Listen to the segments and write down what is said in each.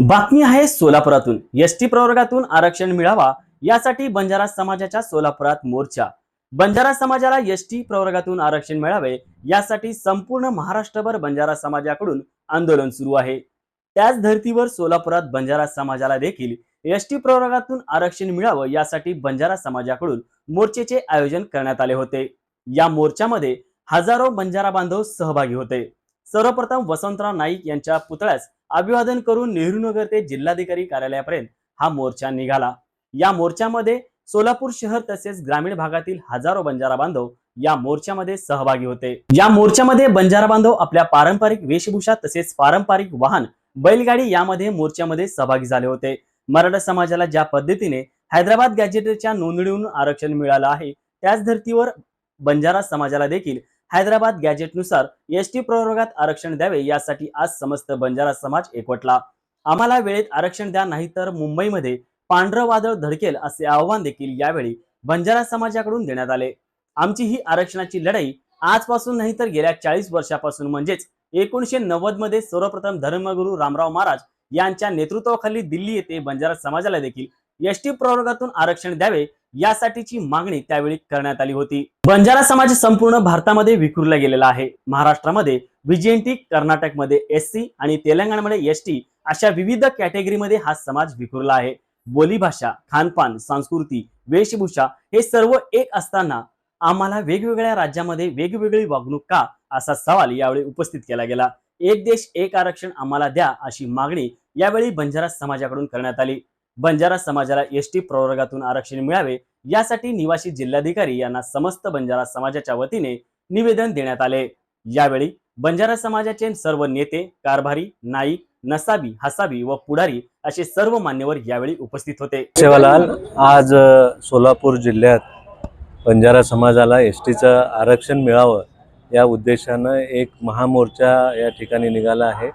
बातमी आहे सोलापुरातून. S T प्रवर्गातून आरक्षण मिळावा यासाठी बंजारा समाजाच्या सोलापुरात मोर्चा. बंजारा समाजाला एस टी प्रवर्गातून आरक्षण मिळावे यासाठी संपूर्ण महाराष्ट्रभर बंजारा समाजाकडून आंदोलन सुरू आहे. त्याच धर्तीवर सोलापुरात बंजारा समाजाला देखील एस टी प्रवर्गातून आरक्षण मिळावं यासाठी बंजारा समाजाकडून मोर्चेचे आयोजन करण्यात आले होते. या मोर्चामध्ये हजारो बंजारा बांधव सहभागी होते. सर्वप्रथम वसंतराव नाईक यांच्या पुतळ्यास अभिवादन करून नेहरू नगर ते जिल्हाधिकारी कार्यालयापर्यंत हा मोर्चा निघाला. या मोर्चामध्ये सोलापूर शहर तसेच ग्रामीण भागातील हजारो बंजारा बांधव या मोर्चामध्ये सहभागी होते. या मोर्चामध्ये बंजारा बांधव आपल्या पारंपरिक वेशभूषा तसेच पारंपरिक वाहन बैलगाडी यामध्ये मोर्चामध्ये सहभागी झाले होते. मराठा समाजाला ज्या पद्धतीने हैदराबाद गॅजेटच्या नोंदणीवरून आरक्षण मिळालं आहे त्याच धर्तीवर बंजारा समाजाला देखील हैदराबाद गॅजेटनुसार एस टी प्रवर्गात आरक्षण द्यावे यासाठी आज समस्त बंजारा समाज एकवटला. आम्हाला वेळेत आरक्षण द्या नाही तर मुंबईमध्ये पांढरं वादळ धडकेल असे आव्हान देखील यावेळी बंजारा समाजाकडून देण्यात आले. आमची ही आरक्षणाची लढाई आजपासून नाही तर गेल्या चाळीस वर्षापासून म्हणजेच एकोणीशे नव्वदमध्ये सर्वप्रथम धर्मगुरू रामराव महाराज यांच्या नेतृत्वाखाली दिल्ली येथे बंजारा समाजाला देखील एसटी प्रवर्गातून आरक्षण द्यावे यासाठीची मागणी त्यावेळी करण्यात आली होती. बंजारा समाज संपूर्ण भारतामध्ये विखुरला गेलेला आहे. महाराष्ट्रामध्ये विजेंटी कर्नाटकमध्ये एस सी आणि तेलंगणामध्ये एस टी अशा विविध कॅटेगरीमध्ये हा समाज विखुरला आहे. बोलीभाषा खानपान संस्कृती वेशभूषा हे सर्व एक असताना आम्हाला वेगवेगळ्या राज्यामध्ये वेगवेगळी वागणूक का असा सवाल यावेळी उपस्थित केला गेला. एक देश एक आरक्षण आम्हाला द्या अशी मागणी यावेळी बंजारा समाजाकडून करण्यात आली. बंजारा समाजाला एसटी प्रवर्गातून आरक्षण मिळावे यासाठी निवासी जिल्हाधिकारी यांना समस्त बंजारा समाजाच्या वतीने निवेदन देण्यात आले. यावेळी बंजारा समाजाचे सर्व नेते कारभारी नाईक नसाबी हसाबी व पुढारी असे सर्व मान्यवर यावेळी उपस्थित होते. सेवालाल आज सोलापूर जिल्ह्यात बंजारा समाजाला एस टीचं आरक्षण मिळावं या उद्देशानं एक महामोर्चा या ठिकाणी निघाला आहे.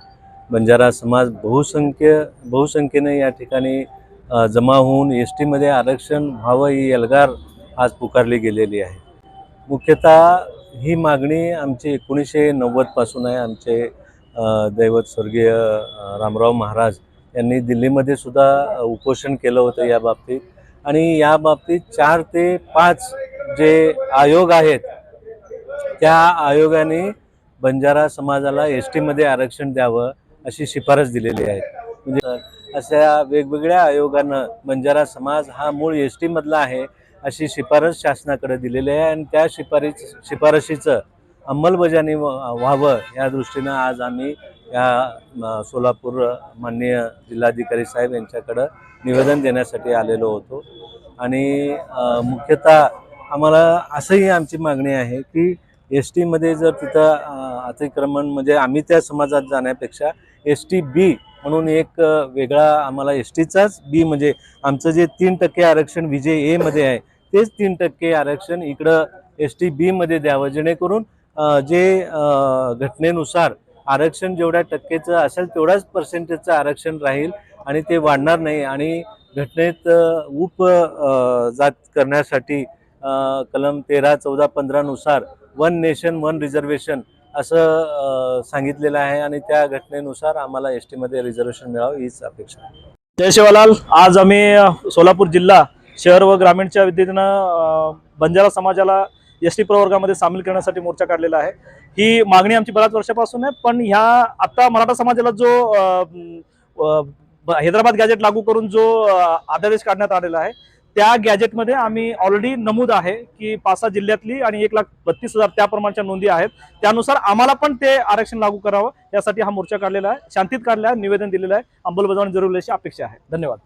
बंजारा समाज बहुसंख्य बहुसंख्येने या ठिकाणी जमा होऊन एस टीमध्ये आरक्षण व्हावं ही एल्गार आज पुकारली गेलेली आहे. मुख्यतः ही मागणी आमची एकोणीसशे नव्वदपासून आहे. आमचे दैवत स्वर्गीय रामराव महाराज यांनी दिल्लीमध्ये सुद्धा उपोषण केलं होतं या बाबतीत. आणि या बाबतीत चार ते पाच जे आयोग आहेत त्या आयोगाने बंजारा समाजाला एस टीमध्ये आरक्षण द्यावं अशी शिफारस दिलेली आहे. म्हणजे अशा वेगवेगळ्या आयोगानं बंजारा समाज हा मूळ एस टीमधला आहे अशी शिफारस शासनाकडे दिलेली आहे आणि त्या शिफारस शिफारशीचं अंमलबजावणी व्हावं या दृष्टीनं आज आम्ही या सोलापूर माननीय जिल्हाधिकारी साहेब यांच्याकडं निवेदन देण्यासाठी आलेलो होतो. आणि मुख्यतः आम्हाला असंही आमची मागणी आहे की एस टीमध्ये जर तिथं अतिक्रमण म्हणजे आम्ही त्या समाजात जाण्यापेक्षा एस टी बी म्हणून एक वेगळा आम्हाला एस टीचाच बी म्हणजे आमचं जे तीन टक्के आरक्षण विजय एमध्ये आहे तेच तीन टक्के आरक्षण इकडं एस टी बीमध्ये द्यावं जेणेकरून जे घटनेनुसार आरक्षण जेवढ्या टक्केचं असेल तेवढ्याच पर्सेंटेजचं आरक्षण राहील आणि ते वाढणार नाही आणि घटनेत उप जात करण्यासाठी कलम तेरा चौदा पंधरानुसार वन नेशन वन रिझर्वेशन असं सांगितलेलं आहे आणि त्या घटनेनुसार आम्हाला एस टीमध्ये रिझर्वेशन मिळावं हीच अपेक्षा जय शिवालाल. आज आम्ही सोलापूर जिल्हा शहर व ग्रामीणच्या विद्येनं बंजारा समाजाला एस टी प्रवर्गामध्ये सामील करण्यासाठी मोर्चा काढलेला आहे. ही मागणी आमची बऱ्याच वर्षापासून आहे पण ह्या आता मराठा समाजाला जो हैदराबाद गॅजेट लागू करून जो अ, अध्यादेश काढण्यात आलेला आहे त्या गॅजेटमध्ये आम्ही ऑलरेडी नमूद आहे की पाच सहा जिल्ह्यातली आणि एक लाख बत्तीस हजार त्याप्रमाणच्या नोंदी आहेत. त्यानुसार आम्हाला पण ते आरक्षण लागू करावं यासाठी हा मोर्चा काढलेला आहे शांतीत काढला आहे निवेदन दिलेलं आहे. अंमलबजावणी जरुरी अशी अपेक्षा आहे. धन्यवाद.